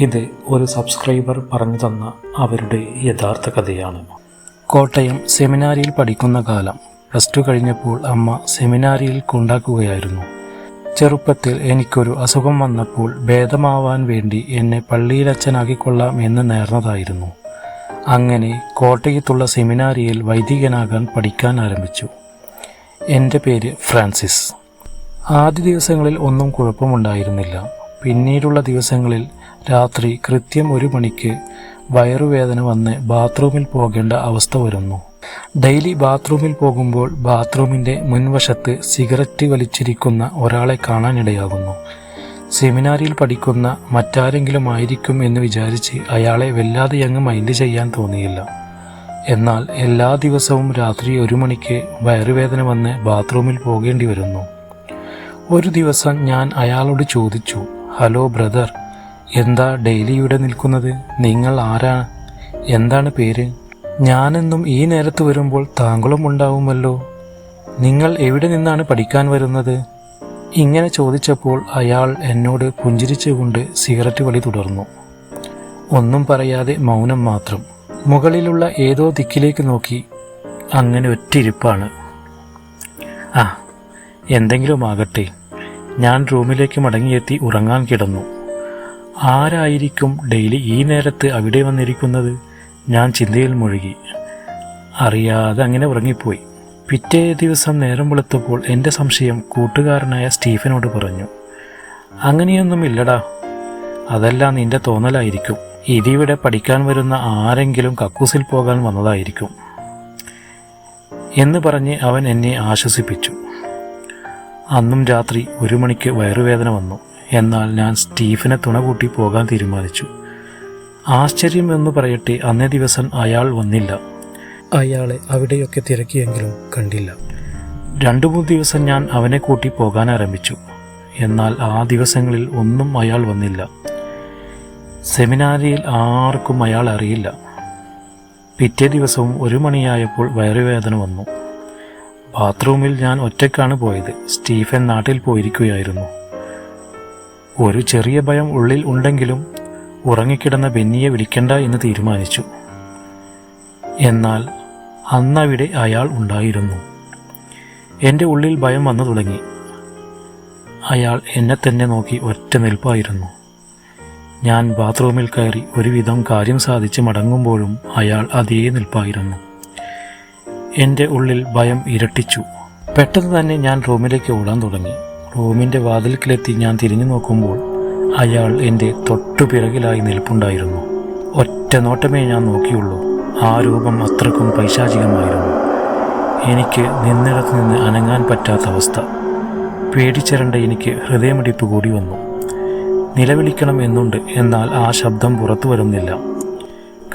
ഇത് ഒരു സബ്സ്ക്രൈബർ പറഞ്ഞു തന്ന അവരുടെ യഥാർത്ഥ കഥയാണ്. കോട്ടയം സെമിനാരിയിൽ പഠിക്കുന്ന കാലം പ്ലസ് ടു കഴിഞ്ഞപ്പോൾ അമ്മ സെമിനാരിയിൽ കൊണ്ടാക്കുകയായിരുന്നു. ചെറുപ്പത്തിൽ എനിക്കൊരു അസുഖം വന്നപ്പോൾ ഭേദമാവാൻ വേണ്ടി എന്നെ പള്ളിയിലച്ഛനാക്കിക്കൊള്ളാം എന്ന് നേർന്നതായിരുന്നു. അങ്ങനെ കോട്ടയത്തുള്ള സെമിനാരിയിൽ വൈദികനാകാൻ പഠിക്കാൻ ആരംഭിച്ചു. എന്റെ പേര് ഫ്രാൻസിസ്. ആദ്യ ദിവസങ്ങളിൽ ഒന്നും കുഴപ്പമുണ്ടായിരുന്നില്ല. പിന്നീടുള്ള ദിവസങ്ങളിൽ രാത്രി കൃത്യം ഒരു മണിക്ക് വയറുവേദന വന്ന് ബാത്റൂമിൽ പോകേണ്ട അവസ്ഥ വരുന്നു. ഡെയിലി ബാത്റൂമിൽ പോകുമ്പോൾ ബാത്റൂമിന്റെ മുൻവശത്ത് സിഗരറ്റ് വലിച്ചിരിക്കുന്ന ഒരാളെ കാണാനിടയാകുന്നു. സെമിനാരിയിൽ പഠിക്കുന്ന മറ്റാരെങ്കിലും ആയിരിക്കും എന്ന് വിചാരിച്ച് അയാളെ വല്ലാതെ അങ്ങ് മൈൻഡ് ചെയ്യാൻ തോന്നിയില്ല. എന്നാൽ എല്ലാ ദിവസവും രാത്രി ഒരു മണിക്ക് വയറുവേദന വന്ന് ബാത്റൂമിൽ പോകേണ്ടി വരുന്നു. ഒരു ദിവസം ഞാൻ അയാളോട് ചോദിച്ചു ഹലോ ബ്രദർ എന്താ ഡെയിലി ഇവിടെ നിൽക്കുന്നത്? നിങ്ങൾ ആരാ? എന്താണ് പേര്? ഞാനെന്നും ഈ നേരത്ത് വരുമ്പോൾ താങ്കളും ഉണ്ടാവുമല്ലോ. നിങ്ങൾ എവിടെ നിന്നാണ് പഠിക്കാൻ വരുന്നത്? ഇങ്ങനെ ചോദിച്ചപ്പോൾ അയാൾ എന്നോട് പുഞ്ചിരിച്ചുകൊണ്ട് സിഗരറ്റ് വലി തുടർന്നു. ഒന്നും പറയാതെ മൗനം മാത്രം. മുകളിലുള്ള ഏതോ ദിക്കിലേക്ക് നോക്കി. അങ്ങനെ ഒറ്റിരിപ്പാണ്. ആ എന്തെങ്കിലും ആകട്ടെ ഞാൻ റൂമിലേക്ക് മടങ്ങിയെത്തി ഉറങ്ങാൻ കിടന്നു. ആരായിരിക്കും ഡെയിലി ഈ നേരത്ത് അവിടെ വന്നിരിക്കുന്നത്? ഞാൻ ചിന്തയിൽ മുഴുകി. അറിയാതെ അങ്ങനെ ഉറങ്ങിപ്പോയി. പിറ്റേ ദിവസം നേരം വെളുത്തപ്പോൾ എന്റെ സംശയം കൂട്ടുകാരനായ സ്റ്റീഫനോട് പറഞ്ഞു. അങ്ങനെയൊന്നും ഇല്ലടാ അതെല്ലാം നിന്റെ തോന്നലായിരിക്കും. ഇതിവിടെ പഠിക്കാൻ വരുന്ന ആരെങ്കിലും കക്കൂസിൽ പോകാൻ വന്നതായിരിക്കും. എന്ന് പറഞ്ഞ് അവൻ എന്നെ ആശ്വസിപ്പിച്ചു. അന്നും രാത്രി ഒരു മണിക്ക് വയറുവേദന വന്നു. എന്നാൽ ഞാൻ സ്റ്റീഫനെ തുണ കൂട്ടി പോകാൻ തീരുമാനിച്ചു. ആശ്ചര്യം എന്ന് പറയട്ടെ അന്നേ ദിവസം അയാൾ വന്നില്ല. അയാളെ അവിടെയൊക്കെ തിരക്കിയെങ്കിലും കണ്ടില്ല. രണ്ടു മൂന്ന് ദിവസം ഞാൻ അവനെ കൂട്ടി പോകാൻ ആരംഭിച്ചു. എന്നാൽ ആ ദിവസങ്ങളിൽ ഒന്നും അയാൾ വന്നില്ല. സെമിനാരിയിൽ ആർക്കും അയാൾ അറിയില്ല. പിറ്റേ ദിവസവും ഒരു മണിയായപ്പോൾ വയറുവേദന വന്നു. ബാത്റൂമിൽ ഞാൻ ഒറ്റയ്ക്കാണ് പോയത്. സ്റ്റീഫൻ നാട്ടിൽ പോയിരിക്കുകയായിരുന്നു. ഒരു ചെറിയ ഭയം ഉള്ളിൽ ഉണ്ടെങ്കിലും ഉറങ്ങിക്കിടന്ന ബെന്നിയെ വിളിക്കണ്ട എന്ന് തീരുമാനിച്ചു. എന്നാൽ അന്നവിടെ അയാൾ ഉണ്ടായിരുന്നു. എന്റെ ഉള്ളിൽ ഭയം വന്നു തുടങ്ങി. അയാൾ എന്നെ തന്നെ നോക്കി ഒറ്റ നിൽപ്പായിരുന്നു. ഞാൻ ബാത്റൂമിൽ കയറി ഒരുവിധം കാര്യം സാധിച്ച് മടങ്ങുമ്പോഴും അയാൾ അതേ നിൽപ്പായിരുന്നു. എന്റെ ഉള്ളിൽ ഭയം ഇരട്ടിച്ചു. പെട്ടെന്ന് തന്നെ ഞാൻ റൂമിലേക്ക് ഓടാൻ തുടങ്ങി. റൂമിന്റെ വാതിൽക്കിലെത്തി ഞാൻ തിരിഞ്ഞു നോക്കുമ്പോൾ അയാൾ എന്റെ തൊട്ടുപിറകിലായി നിൽപ്പുണ്ടായിരുന്നു. ഒറ്റ നോട്ടമേ ഞാൻ നോക്കിയുള്ളൂ. ആ രൂപം അത്രക്കും പൈശാചികമായിരുന്നു. എനിക്ക് നിന്നിടത്ത് നിന്ന് അനങ്ങാൻ പറ്റാത്ത അവസ്ഥ. പേടിച്ചിരണ്ട എനിക്ക് ഹൃദയമിടിപ്പ് കൂടി വന്നു. നിലവിളിക്കണം എന്നുണ്ട് എന്നാൽ ആ ശബ്ദം പുറത്തു വരുന്നില്ല.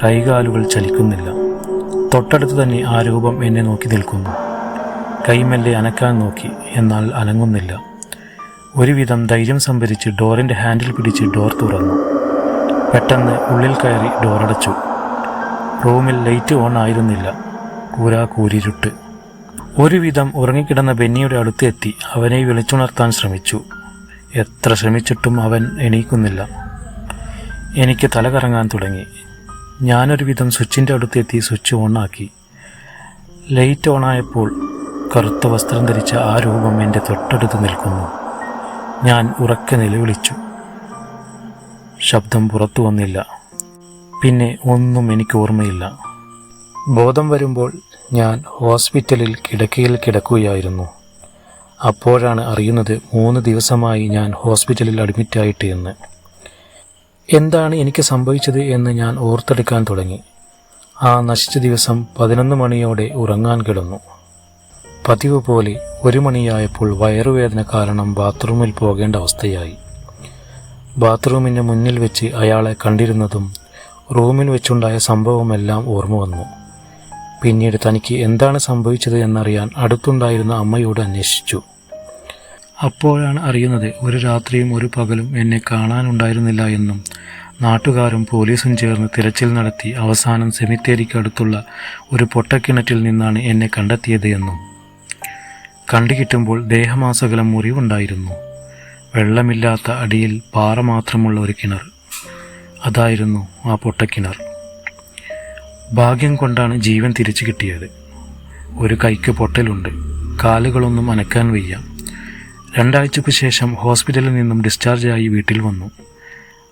കൈകാലുകൾ ചലിക്കുന്നില്ല. തൊട്ടടുത്ത് തന്നെ ആ രൂപം എന്നെ നോക്കി നിൽക്കുന്നു. കൈമെല്ലെ അനക്കാൻ നോക്കി എന്നാൽ അനങ്ങുന്നില്ല. ഒരുവിധം ധൈര്യം സംഭരിച്ച് ഡോറിന്റെ ഹാൻഡിൽ പിടിച്ച് ഡോർ തുറന്നു. പെട്ടെന്ന് ഉള്ളിൽ കയറി ഡോറടച്ചു റൂമിൽ ലൈറ്റ് ഓൺ ആയിരുന്നില്ല. കൂരാ കൂരിരുട്ട് ഒരുവിധം ഉറങ്ങിക്കിടന്ന ബെന്നിയുടെ അടുത്ത് എത്തി അവനെ വിളിച്ചുണർത്താൻ ശ്രമിച്ചു. എത്ര ശ്രമിച്ചിട്ടും അവൻ എണീക്കുന്നില്ല. എനിക്ക് തല കറങ്ങാൻ തുടങ്ങി. ഞാനൊരുവിധം സ്വിച്ചിന്റെ അടുത്തെത്തി സ്വിച്ച് ഓണാക്കി ലൈറ്റ് ഓണായപ്പോൾ കറുത്ത വസ്ത്രം ധരിച്ച ആ രൂപം എന്റെ തൊട്ടടുത്ത് നിൽക്കുന്നു. ഞാൻ ഉറക്കെ നിലവിളിച്ചു. ശബ്ദം പുറത്തു വന്നില്ല. പിന്നെ ഒന്നും എനിക്ക് ഓർമ്മയില്ല. ബോധം വരുമ്പോൾ ഞാൻ ഹോസ്പിറ്റലിൽ കിടക്കയിൽ കിടക്കുകയായിരുന്നു. അപ്പോഴാണ് അറിയുന്നത് മൂന്ന് ദിവസമായി ഞാൻ ഹോസ്പിറ്റലിൽ അഡ്മിറ്റായിട്ട് എന്ന് എന്താണ് എനിക്ക് സംഭവിച്ചത് എന്ന് ഞാൻ ഓർത്തെടുക്കാൻ തുടങ്ങി. ആ നശിച്ച ദിവസം പതിനൊന്ന് മണിയോടെ ഉറങ്ങാൻ കിടന്നു. പതിവ് പോലെ ഒരു മണിയായപ്പോൾ വയറുവേദന കാരണം ബാത്റൂമിൽ പോകേണ്ട അവസ്ഥയായി. ബാത്റൂമിന്റെ മുന്നിൽ വെച്ച് അയാളെ കണ്ടിരുന്നതും റൂമിൽ വെച്ചുണ്ടായ സംഭവമെല്ലാം ഓർമ്മ വന്നു. പിന്നീട് തനിക്ക് എന്താണ് സംഭവിച്ചത് എന്നറിയാൻ അടുത്തുണ്ടായിരുന്ന അമ്മയോട് അന്വേഷിച്ചു. അപ്പോഴാണ് അറിയുന്നത് ഒരു രാത്രിയും ഒരു പകലും എന്നെ കാണാനുണ്ടായിരുന്നില്ല എന്നും നാട്ടുകാരും പോലീസും ചേർന്ന് തിരച്ചിൽ നടത്തി അവസാനം സെമിത്തേരിക്കടുത്തുള്ള ഒരു പൊട്ടക്കിണറ്റിൽ നിന്നാണ് എന്നെ കണ്ടെത്തിയത് എന്നും. കണ്ടുകിട്ടുമ്പോൾ ദേഹമാസകലം മുറിവുണ്ടായിരുന്നു. വെള്ളമില്ലാത്ത അടിയിൽ പാറ മാത്രമുള്ള ഒരു കിണർ. അതായിരുന്നു ആ പൊട്ടക്കിണർ. ഭാഗ്യം കൊണ്ടാണ് ജീവൻ തിരിച്ചു കിട്ടിയത്. ഒരു കൈക്ക് പൊട്ടലുണ്ട്. കാലുകളൊന്നും അനക്കാൻ വയ്യ. രണ്ടാഴ്ചക്ക് ശേഷം ഹോസ്പിറ്റലിൽ നിന്നും ഡിസ്ചാർജായി വീട്ടിൽ വന്നു.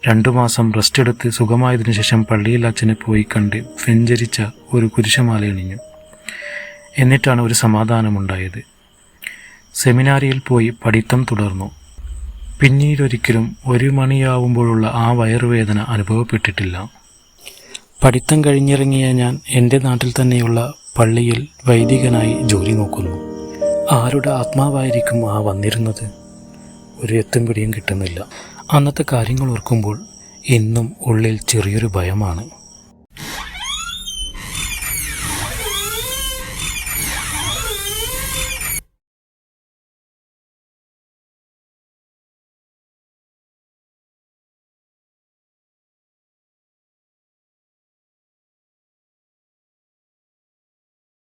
രണ്ടു മാസം റെസ്റ്റ് എടുത്ത് സുഖമായതിനു ശേഷം പള്ളിയിൽ അച്ഛനെ പോയി കണ്ട് വെഞ്ചരിച്ച ഒരു കുരിശമാല അണിഞ്ഞു. എന്നിട്ടാണ് ഒരു സമാധാനമുണ്ടായത്. സെമിനാരിയിൽ പോയി പഠിത്തം തുടർന്നു. പിന്നീടൊരിക്കലും ഒരു മണിയാവുമ്പോഴുള്ള ആ വയറുവേദന അനുഭവപ്പെട്ടിട്ടില്ല. പഠിത്തം കഴിഞ്ഞിറങ്ങിയ ഞാൻ എന്റെ നാട്ടിൽ തന്നെയുള്ള പള്ളിയിൽ വൈദികനായി ജോലി നോക്കുന്നു. ആരുടെ ആത്മാവായിരിക്കും ആ വന്നിരുന്നത്? ഒരു എത്തും പിടിയും കിട്ടുന്നില്ല. അന്നത്തെ കാര്യങ്ങൾ ഓർക്കുമ്പോൾ ഇന്നും ഉള്ളിൽ ചെറിയൊരു ഭയമാണ്.